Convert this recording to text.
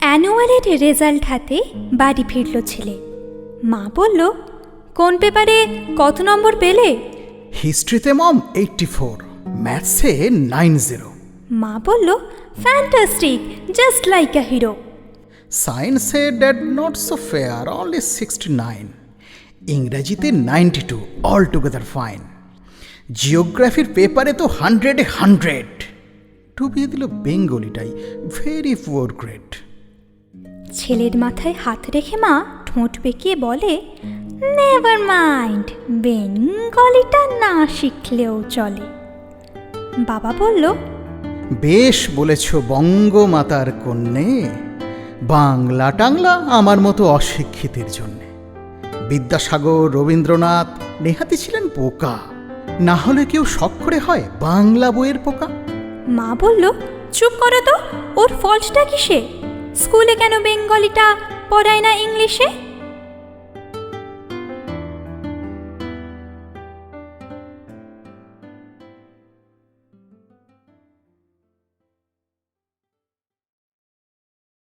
অ্যানুয়ালের result হাতে বাড়ি ফিরল ছেলে। মা বলল কোন পেপারে কত নম্বর পেলে? হিস্ট্রিতে মম এইটটি ফোর ম্যাথসে নাইন জিরো। মা বলল fantastic just like a hero. সায়েন্সে dad not so fair only sixty nine. ইংরেজিতে ninety two all together fine. জিওগ্রাফির পেপারে তো হান্ড্রেডে হান্ড্রেড। ডুবিয়ে দিল বেঙ্গলিটাই ভেরি পুয়ার গ্রেড। ছেলের মাথায় হাত রেখে মা ঠোঁট বেঁকিয়ে বলে নেভার মাইন্ড বেঙ্গলিটা না শিখলেও চলে। বাবা বলল বেশ বলেছ বঙ্গমাতার কন্যে বাংলা টাংলা আমার মতো অশিক্ষিতের জন্যে। বিদ্যাসাগর রবীন্দ্রনাথ নেহাতি ছিলেন পোকা। না হলে কেউ শখ করে হয় বাংলা বইয়ের পোকা? মা বলল চুপ করো তো ওর ফল্টটা কিসে স্কুলে কেন বেঙ্গলিটা পড়ায় না ইংলিশে?